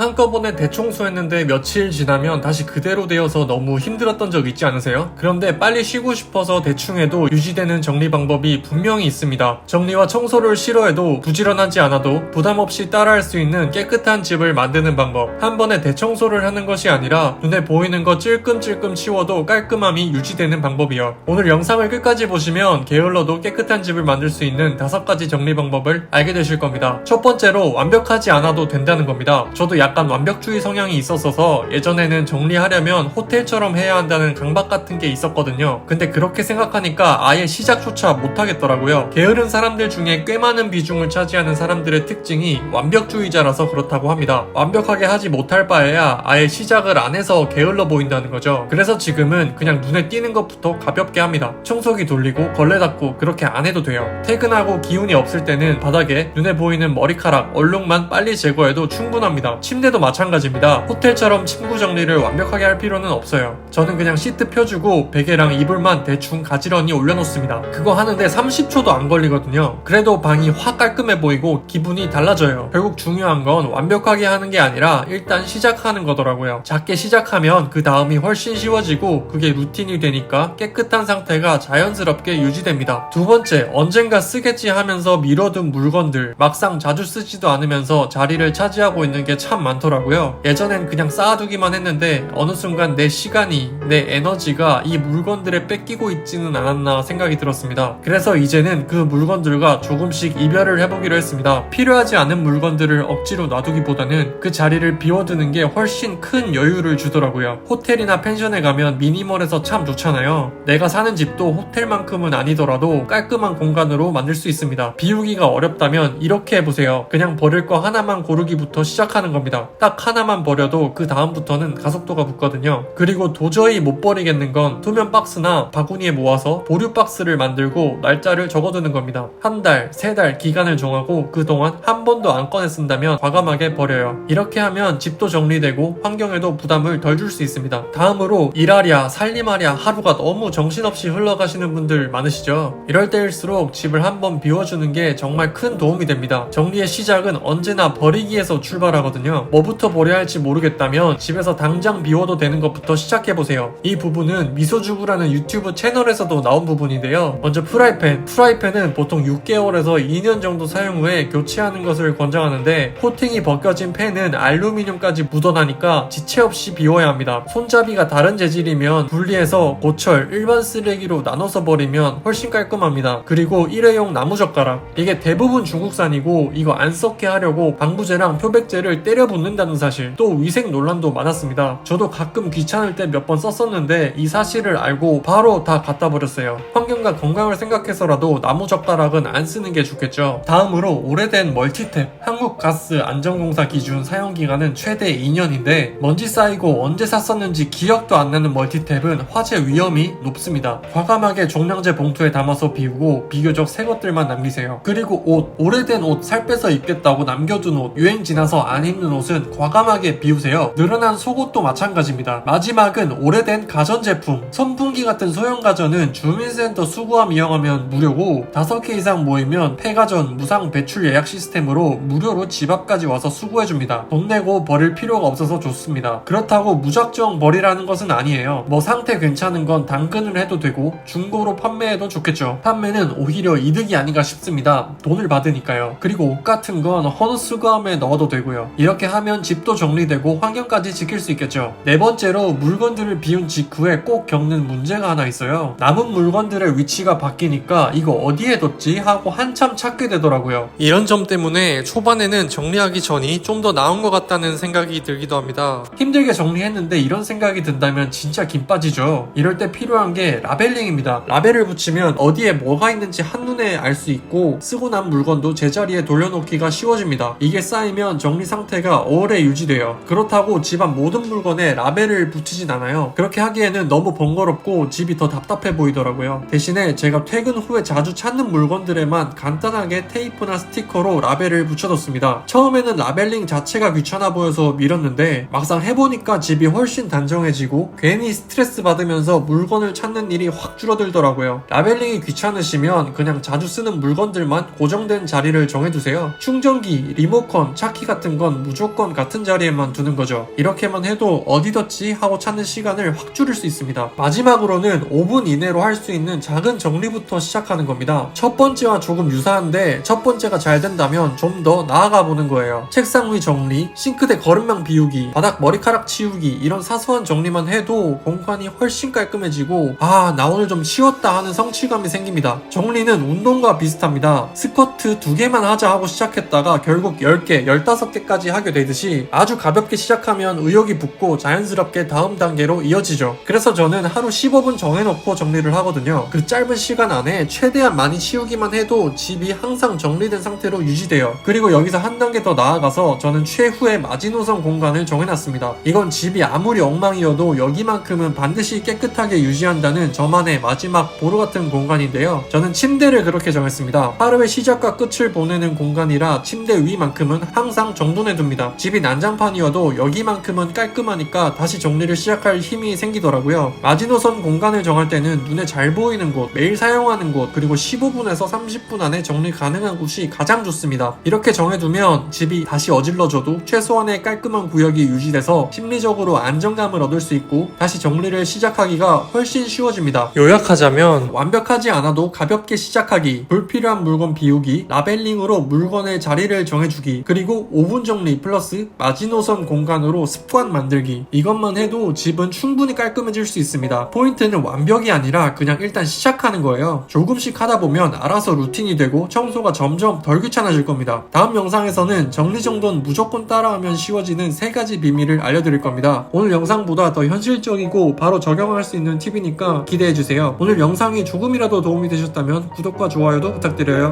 한꺼번에 대청소했는데 며칠 지나면 다시 그대로 되어서 너무 힘들었던 적 있지 않으세요? 그런데 빨리 쉬고 싶어서 대충 해도 유지되는 정리 방법이 분명히 있습니다. 정리와 청소를 싫어해도 부지런하지 않아도 부담 없이 따라할 수 있는 깨끗한 집을 만드는 방법. 한 번에 대청소를 하는 것이 아니라 눈에 보이는 거 찔끔찔끔 치워도 깔끔함이 유지되는 방법이요. 오늘 영상을 끝까지 보시면 게을러도 깨끗한 집을 만들 수 있는 다섯 가지 정리 방법을 알게 되실 겁니다. 첫 번째로 완벽하지 않아도 된다는 겁니다. 저도 약간 완벽주의 성향이 있었어서 예전에는 정리하려면 호텔처럼 해야 한다는 강박 같은 게 있었거든요. 근데 그렇게 생각하니까 아예 시작조차 못하겠더라고요. 게으른 사람들 중에 꽤 많은 비중을 차지하는 사람들의 특징이 완벽주의자라서 그렇다고 합니다. 완벽하게 하지 못할 바에야 아예 시작을 안 해서 게을러 보인다는 거죠. 그래서 지금은 그냥 눈에 띄는 것부터 가볍게 합니다. 청소기 돌리고 걸레 닦고 그렇게 안 해도 돼요. 퇴근하고 기운이 없을 때는 바닥에 눈에 보이는 머리카락, 얼룩만 빨리 제거해도 충분합니다. 침 대도 마찬가지입니다. 호텔처럼 침구 정리를 완벽하게 할 필요는 없어요. 저는 그냥 시트 펴주고 베개랑 이불만 대충 가지런히 올려놓습니다. 그거 하는데 30초도 안 걸리거든요. 그래도 방이 확 깔끔해 보이고 기분이 달라져요. 결국 중요한 건 완벽하게 하는 게 아니라 일단 시작하는 거더라고요. 작게 시작하면 그 다음이 훨씬 쉬워지고 그게 루틴이 되니까 깨끗한 상태가 자연스럽게 유지됩니다. 두 번째, 언젠가 쓰겠지 하면서 미뤄둔 물건들 막상 자주 쓰지도 않으면서 자리를 차지하고 있는 게 참 많더라고요. 예전엔 그냥 쌓아두기만 했는데 어느 순간 내 시간이, 내 에너지가 이 물건들에 뺏기고 있지는 않았나 생각이 들었습니다. 그래서 이제는 그 물건들과 조금씩 이별을 해보기로 했습니다. 필요하지 않은 물건들을 억지로 놔두기보다는 그 자리를 비워두는 게 훨씬 큰 여유를 주더라고요. 호텔이나 펜션에 가면 미니멀해서 참 좋잖아요. 내가 사는 집도 호텔만큼은 아니더라도 깔끔한 공간으로 만들 수 있습니다. 비우기가 어렵다면 이렇게 해보세요. 그냥 버릴 거 하나만 고르기부터 시작하는 겁니다. 딱 하나만 버려도 그 다음부터는 가속도가 붙거든요. 그리고 도저히 못 버리겠는 건 투명 박스나 바구니에 모아서 보류 박스를 만들고 날짜를 적어두는 겁니다. 한 달, 세 달 기간을 정하고 그동안 한 번도 안 꺼내 쓴다면 과감하게 버려요. 이렇게 하면 집도 정리되고 환경에도 부담을 덜 줄 수 있습니다. 다음으로 일하랴 살림하랴 하루가 너무 정신없이 흘러가시는 분들 많으시죠? 이럴 때일수록 집을 한번 비워주는 게 정말 큰 도움이 됩니다. 정리의 시작은 언제나 버리기에서 출발하거든요. 뭐부터 버려야 할지 모르겠다면 집에서 당장 비워도 되는 것부터 시작해보세요. 이 부분은 미소주부라는 유튜브 채널에서도 나온 부분인데요. 먼저 프라이팬. 프라이팬은 보통 6개월에서 2년 정도 사용 후에 교체하는 것을 권장하는데 코팅이 벗겨진 팬은 알루미늄까지 묻어나니까 지체 없이 비워야 합니다. 손잡이가 다른 재질이면 분리해서 고철, 일반 쓰레기로 나눠서 버리면 훨씬 깔끔합니다. 그리고 일회용 나무젓가락. 이게 대부분 중국산이고 이거 안 썩게 하려고 방부제랑 표백제를 때려 붓는다는 사실. 또 위생 논란도 많았습니다. 저도 가끔 귀찮을 때 몇 번 썼었는데 이 사실을 알고 바로 다 갖다 버렸어요. 환경과 건강을 생각해서라도 나무 젓가락은 안 쓰는 게 좋겠죠. 다음으로 오래된 멀티탭. 한국가스 안전공사 기준 사용 기간은 최대 2년인데 먼지 쌓이고 언제 샀었는지 기억도 안 나는 멀티탭은 화재 위험이 높습니다. 과감하게 종량제 봉투에 담아서 비우고 비교적 새 것들만 남기세요. 그리고 옷. 오래된 옷 살 빼서 입겠다고 남겨둔 옷. 유행 지나서 안 입는 옷은 과감하게 비우세요. 늘어난 속옷도 마찬가지입니다. 마지막은 오래된 가전제품. 선풍기 같은 소형 가전은 주민센터 수거함 이용하면 무료고 5개 이상 모이면 폐가전 무상 배출 예약 시스템으로 무료로 집 앞까지 와서 수거해줍니다. 돈 내고 버릴 필요가 없어서 좋습니다. 그렇다고 무작정 버리라는 것은 아니에요. 뭐 상태 괜찮은 건 당근을 해도 되고 중고로 판매해도 좋겠죠. 판매는 오히려 이득이 아닌가 싶습니다. 돈을 받으니까요. 그리고 옷 같은 건 헌 수거함에 넣어도 되고요. 이렇게 하면 집도 정리되고 환경까지 지킬 수 있겠죠. 네 번째로 물건들을 비운 직후에 꼭 겪는 문제가 하나 있어요. 남은 물건들의 위치가 바뀌니까 이거 어디에 뒀지 하고 한참 찾게 되더라고요. 이런 점 때문에 초반에는 정리하기 전이 좀 더 나은 것 같다는 생각이 들기도 합니다. 힘들게 정리했는데 이런 생각이 든다면 진짜 김 빠지죠. 이럴 때 필요한 게 라벨링입니다. 라벨을 붙이면 어디에 뭐가 있는지 한눈에 알 수 있고 쓰고 난 물건도 제자리에 돌려놓기가 쉬워집니다. 이게 쌓이면 정리 상태가 오래 유지돼요. 그렇다고 집안 모든 물건에 라벨을 붙이진 않아요. 그렇게 하기에는 너무 번거롭고 집이 더 답답해 보이더라고요. 대신에 제가 퇴근 후에 자주 찾는 물건들에만 간단하게 테이프나 스티커로 라벨을 붙여뒀습니다. 처음에는 라벨링 자체가 귀찮아 보여서 밀었는데 막상 해보니까 집이 훨씬 단정해지고 괜히 스트레스 받으면서 물건을 찾는 일이 확 줄어들더라고요. 라벨링이 귀찮으시면 그냥 자주 쓰는 물건들만 고정된 자리를 정해두세요. 충전기, 리모컨, 차키 같은 건 무조건 무조건 같은 자리에만 두는 거죠. 이렇게만 해도 어디 뒀지 하고 찾는 시간을 확 줄일 수 있습니다. 마지막으로는 5분 이내로 할 수 있는 작은 정리부터 시작하는 겁니다. 첫 번째와 조금 유사한데 첫 번째가 잘 된다면 좀 더 나아가 보는 거예요. 책상 위 정리, 싱크대 거름망 비우기, 바닥 머리카락 치우기 이런 사소한 정리만 해도 공간이 훨씬 깔끔해지고 아 나 오늘 좀 쉬었다 하는 성취감이 생깁니다. 정리는 운동과 비슷합니다. 스쿼트 두 개만 하자 하고 시작했다가 결국 10개, 15개까지 하게 되듯이 아주 가볍게 시작하면 의욕이 붙고 자연스럽게 다음 단계로 이어지죠. 그래서 저는 하루 15분 정해놓고 정리를 하거든요. 그 짧은 시간 안에 최대한 많이 치우기만 해도 집이 항상 정리된 상태로 유지돼요. 그리고 여기서 한 단계 더 나아가서 저는 최후의 마지노선 공간을 정해놨습니다. 이건 집이 아무리 엉망이어도 여기만큼은 반드시 깨끗하게 유지한다는 저만의 마지막 보루 같은 공간인데요. 저는 침대를 그렇게 정했습니다. 하루의 시작과 끝을 보내는 공간이라 침대 위만큼은 항상 정돈해둡니다. 집이 난장판이어도 여기만큼은 깔끔하니까 다시 정리를 시작할 힘이 생기더라고요. 마지노선 공간을 정할 때는 눈에 잘 보이는 곳, 매일 사용하는 곳, 그리고 15분에서 30분 안에 정리 가능한 곳이 가장 좋습니다. 이렇게 정해두면 집이 다시 어질러져도 최소한의 깔끔한 구역이 유지돼서 심리적으로 안정감을 얻을 수 있고 다시 정리를 시작하기가 훨씬 쉬워집니다. 요약하자면 완벽하지 않아도 가볍게 시작하기, 불필요한 물건 비우기, 라벨링으로 물건의 자리를 정해주기, 그리고 5분 정리 플러스 마지노선 공간으로 습관 만들기. 이것만 해도 집은 충분히 깔끔해질 수 있습니다. 포인트는 완벽이 아니라 그냥 일단 시작하는 거예요. 조금씩 하다 보면 알아서 루틴이 되고 청소가 점점 덜 귀찮아질 겁니다. 다음 영상에서는 정리정돈 무조건 따라하면 쉬워지는 세 가지 비밀을 알려드릴 겁니다. 오늘 영상보다 더 현실적이고 바로 적용할 수 있는 팁이니까 기대해주세요. 오늘 영상이 조금이라도 도움이 되셨다면 구독과 좋아요도 부탁드려요.